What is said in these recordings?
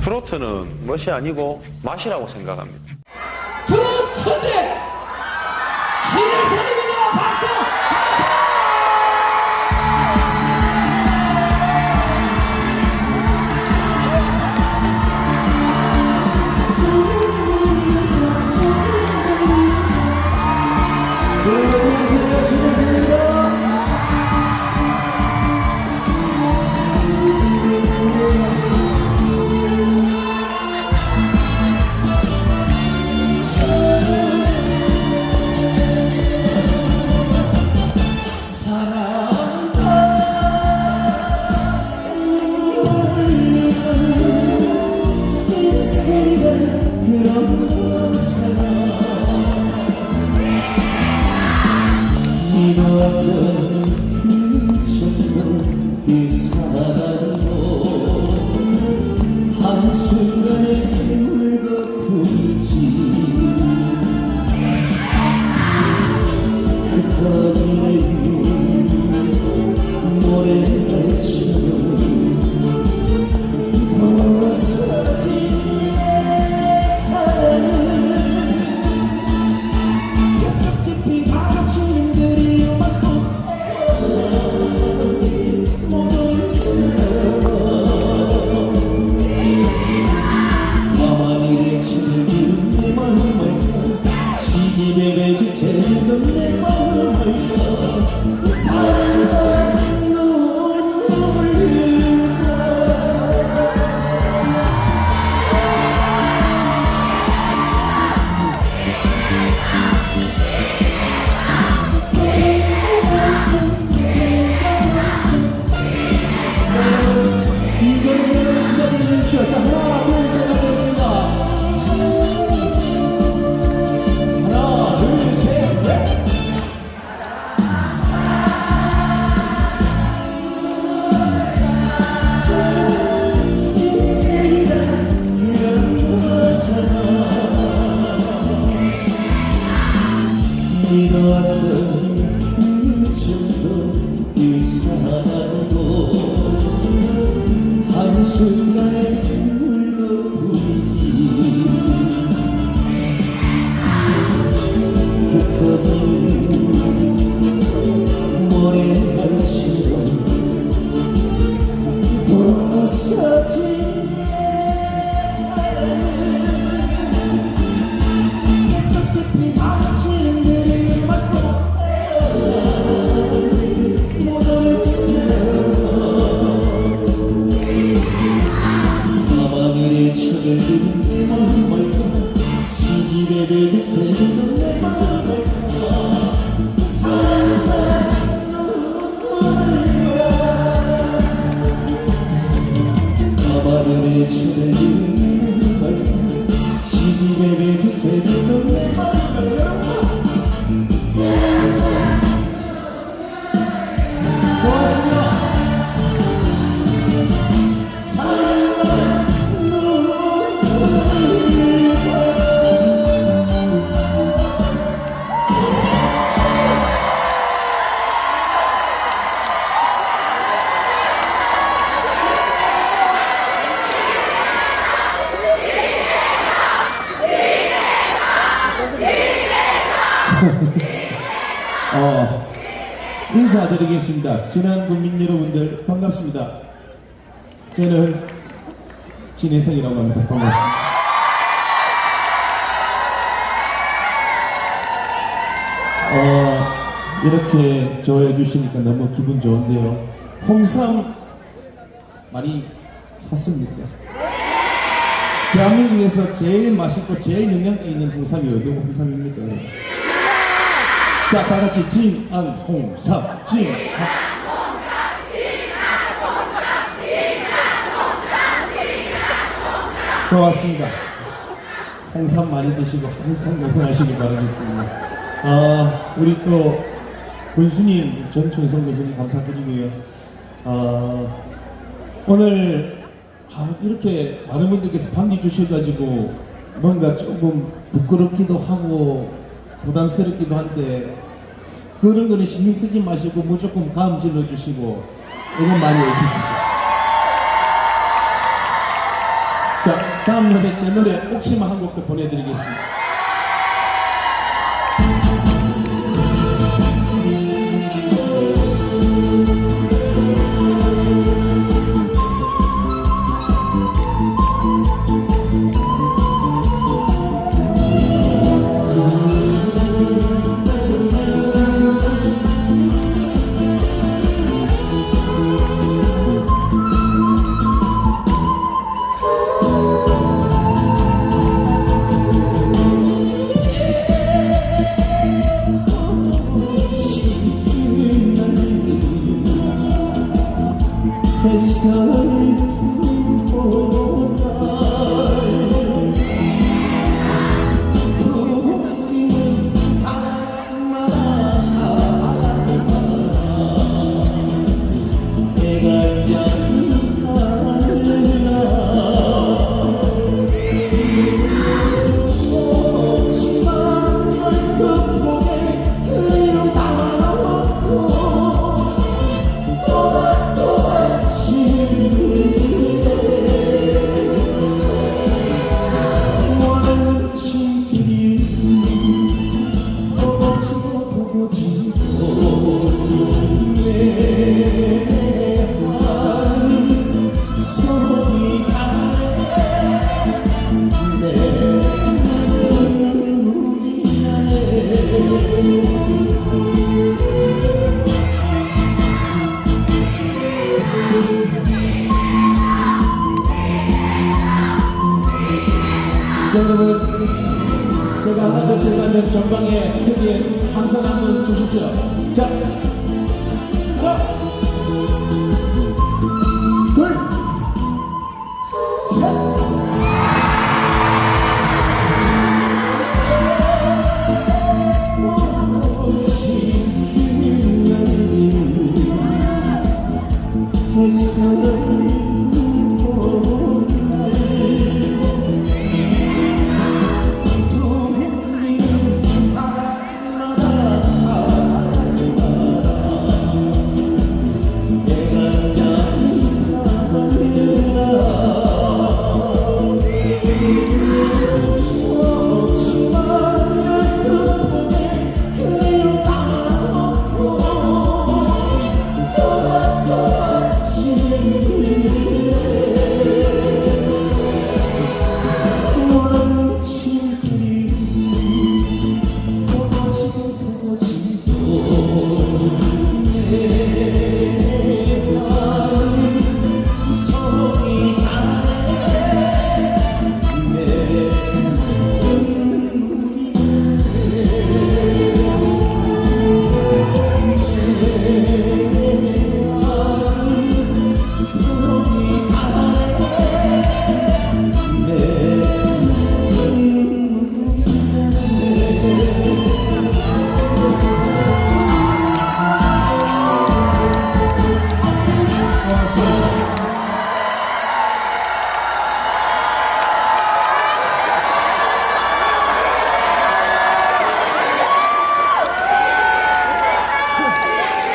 트로트는 멋이 아니고 맛이라고 생각합니다. 트롯 천재 신혜선 한 어, 인사드리겠습니다. 지난 국민 여러분들 반갑습니다. 저는 진혜성이라고 합니다. 반갑습니다. 어, 이렇게 좋아해 주시니까 너무 기분 좋은데요. 홍삼 많이 샀습니까? 대한민국에서 제일 맛있고 제일 영양가 있는 홍삼이 어느 홍삼입니까? 자, 다 같이 진안 홍삼 진안 고맙습니다. 홍삼 많이 드시고 항상 건강하시기 바라겠습니다. 아, 우리 또 군수님 전춘성 군수님 감사드리고요. 아, 오늘 아, 이렇게 많은 분들께서 반기 주셔가지고 뭔가 조금 부끄럽기도 하고 부담스럽기도 한데 그런 거는 신경 쓰지 마시고 뭐 무조건 감 질러주시고 응원 많이 해주시죠. 자, 다음 노래 제 노래 옥시마 한 곡도 보내드리겠습니다.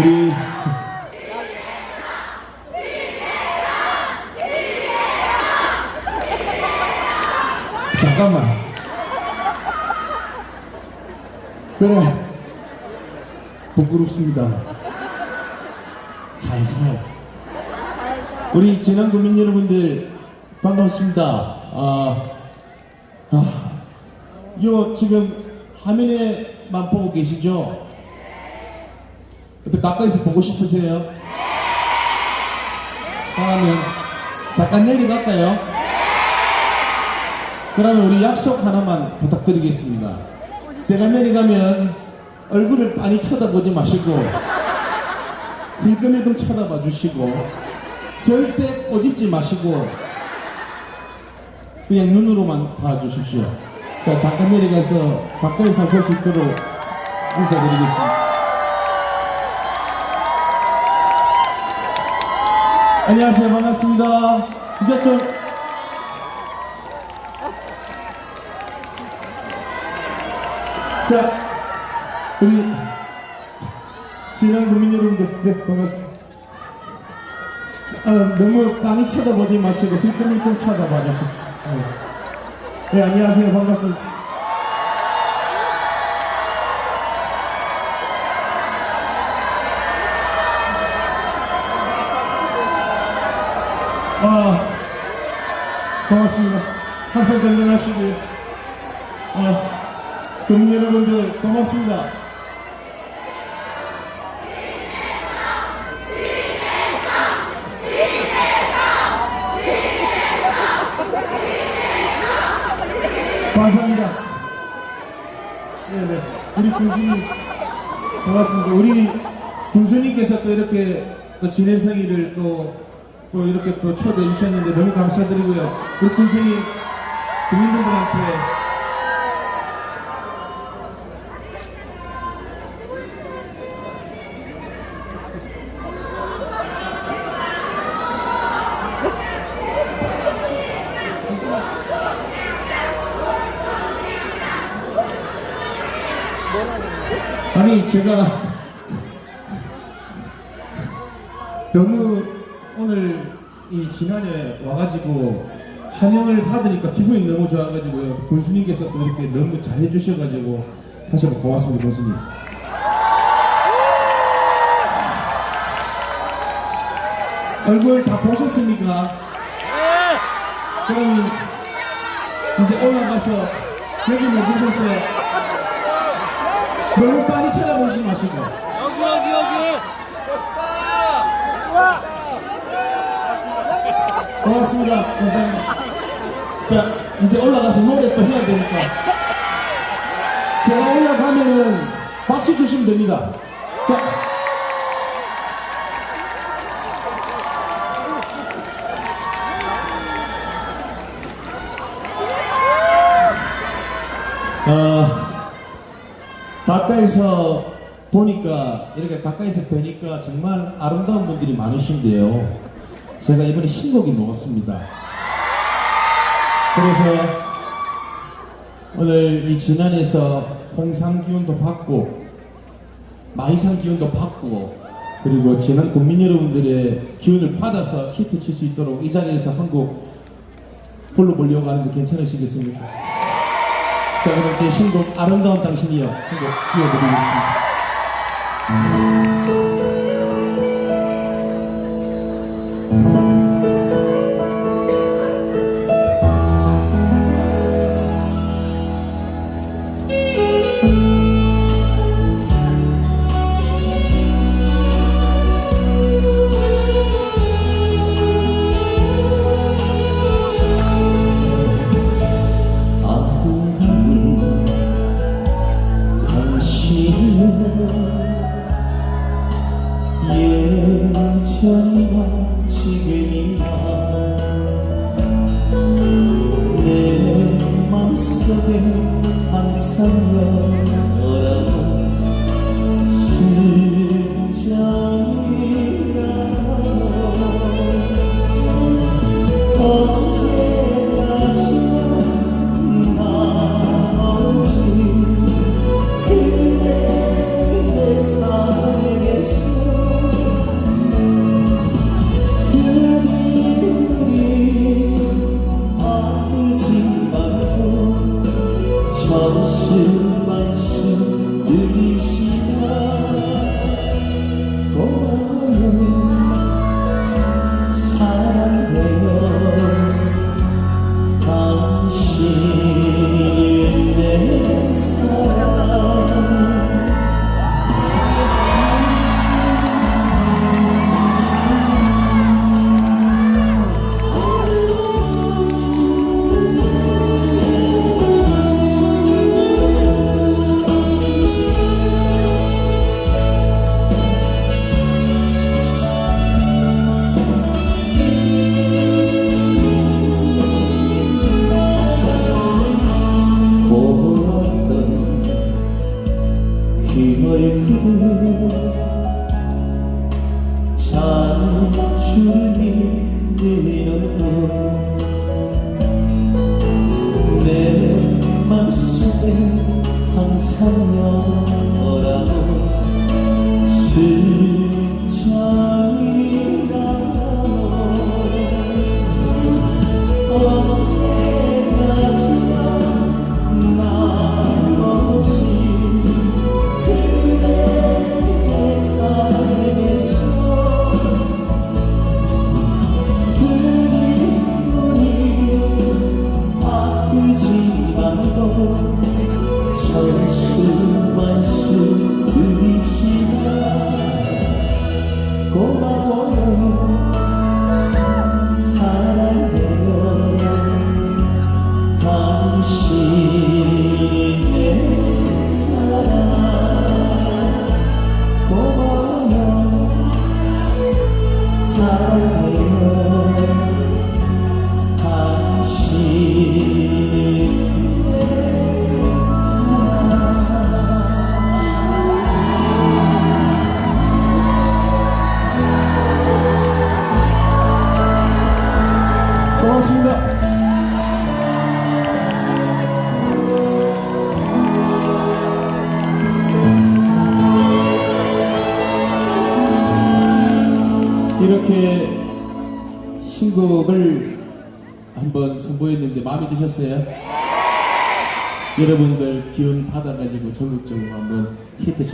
우리 잠깐만. 그래. 부끄럽습니다. 살살. 우리 지난 국민 여러분들 반갑습니다. 아, 아, 요 지금 화면에만 보고 계시죠? 가까이서 보고 싶으세요? 그러면 잠깐 내려갈까요? 그러면 우리 약속 하나만 부탁드리겠습니다. 제가 내려가면 얼굴을 많이 쳐다보지 마시고 힐끔힐끔 쳐다봐 주시고 절대 꼬집지 마시고 그냥 눈으로만 봐주십시오. 자 잠깐 내려가서 가까이서 볼 수 있도록 인사드리겠습니다. 안녕하세요. 반갑습니다. 이제 좀 자, 우리 지난 국민 여러분들, 네, 반갑습니다. 아, 너무 많이 쳐다보지 마시고 힐끔힐끔 쳐다봐 주십시오. 네. 네, 안녕하세요. 반갑습니다. 아, 고맙습니다. 항상 건강하시고요. 아, 국민 여러분들 고맙습니다. 감사합니다. 네네. 우리 군수님 고맙습니다. 우리 군수님께서 또 이렇게 또 진해성이를 또, 또 이렇게 또 초대해 주셨는데 너무 감사드리고요. 우리 군수님 국민분들한테 아니 제가 너무 오늘 이 지난해 와가지고 환영을 받으니까 기분이 너무 좋아가지고요 군수님께서 또 이렇게 너무 잘해주셔가지고 다시 한번 고맙습니다 군수님 얼굴 다 보셨습니까? 그러면 이제 올라가서 여기 뭐 보셨어요? 너무 빨리 쳐다보지 마시고 여기 여기 여기 고맙습니다. 감사합니다. 자, 이제 올라가서 노래 또 해야 되니까. 제가 올라가면은 박수 주시면 됩니다. 자. 어, 가까이서 보니까 이렇게 가까이서 뵈니까 정말 아름다운 분들이 많으신데요. 제가 이번에 신곡이 나왔습니다. 그래서 오늘 이 진안에서 홍상 기운도 받고 마이상 기운도 받고 그리고 진안 국민 여러분들의 기운을 받아서 히트 칠 수 있도록 이 자리에서 한곡 불러보려고 하는데 괜찮으시겠습니까? 자 그럼 제 신곡 아름다운 당신이여 한곡 띄워드리겠습니다.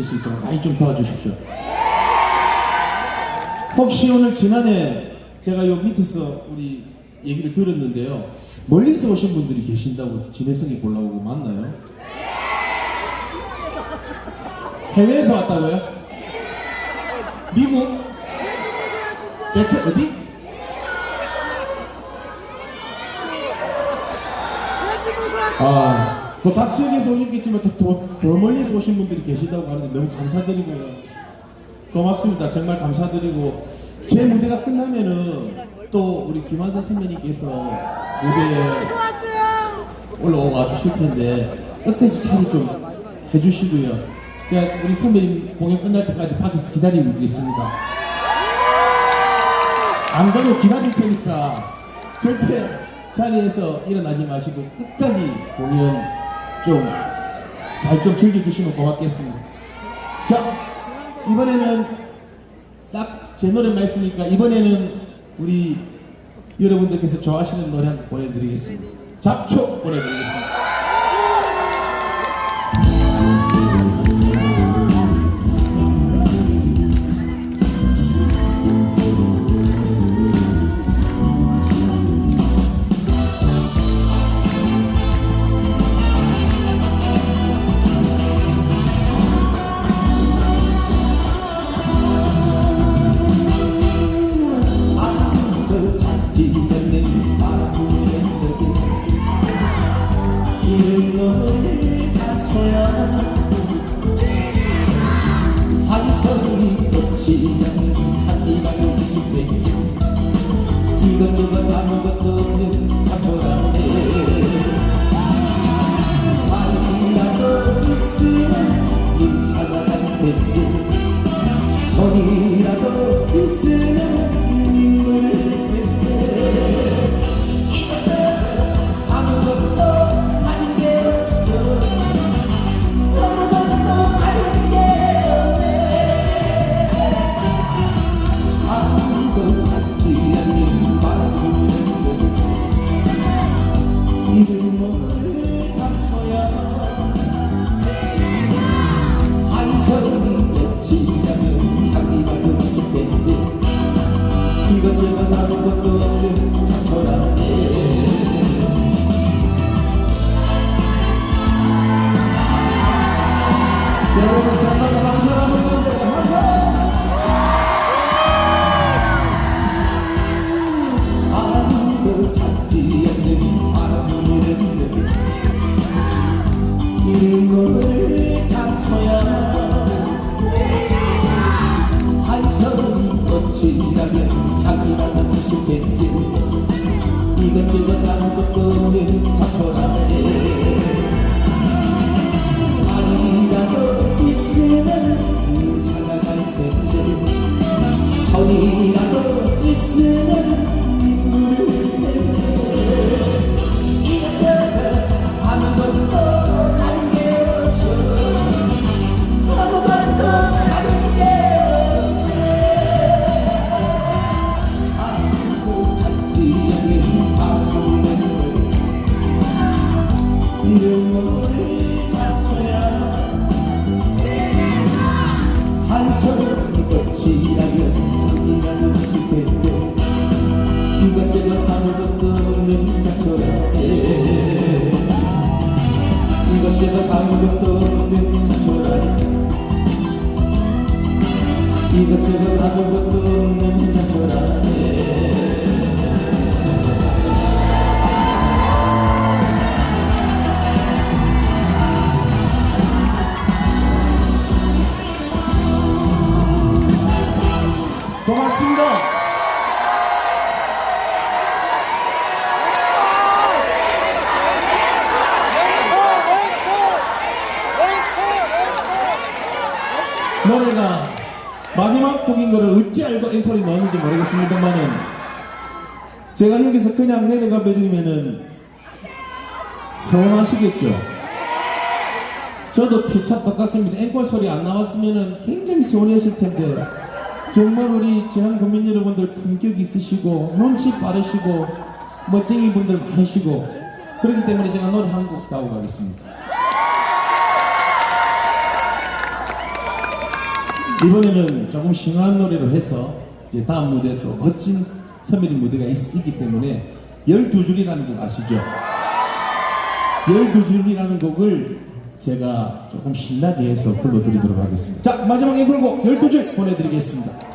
수 있도록 많이 좀 도와주십시오. 혹시 오늘 지난해 제가 요 밑에서 우리 얘기를 들었는데요. 멀리서 오신 분들이 계신다고 진해성이 보려고 맞나요? 해외에서 왔다고요? 미국? 베트 어디? 아, 뭐 박지역에서 오셨겠지만 더, 더, 더 멀리서 오신 분들이 계시다고 하는데 너무 감사드리고요. 고맙습니다. 정말 감사드리고 제 무대가 끝나면은 또 우리 김한사 선배님께서 무대에 올라와 주실 텐데 끝까지 자리 좀 해주시고요. 제가 우리 선배님 공연 끝날 때까지 밖에서 기다리고 있겠습니다. 안 가도 기다릴 테니까 절대 자리에서 일어나지 마시고 끝까지 공연 좀 잘 좀 즐겨주시면 고맙겠습니다. 자, 이번에는 싹 제 노래만 했으니까 이번에는 우리 여러분들께서 좋아하시는 노래 한 곡 보내드리겠습니다. 잡초 보내드리겠습니다. 선 여기서 그냥 내려가 버리면은 서운하시겠죠? 저도 피차 똑같습니다. 앵콜 소리 안 나왔으면은 굉장히 서운했을 텐데 정말 우리 지한 국민 여러분들 품격 있으시고 눈치 빠르시고 멋쟁이 분들 많으시고 그렇기 때문에 제가 노래 한곡 하고 가겠습니다. 이번에는 조금 심한 노래로 해서 이제 다음 무대 또 멋진 선배님 무대가 있, 기 때문에 12줄이라는 곡 아시죠? 12줄이라는 곡을 제가 조금 신나게 해서 불러드리도록 하겠습니다. 자, 마지막 앵콜곡 12줄 보내드리겠습니다.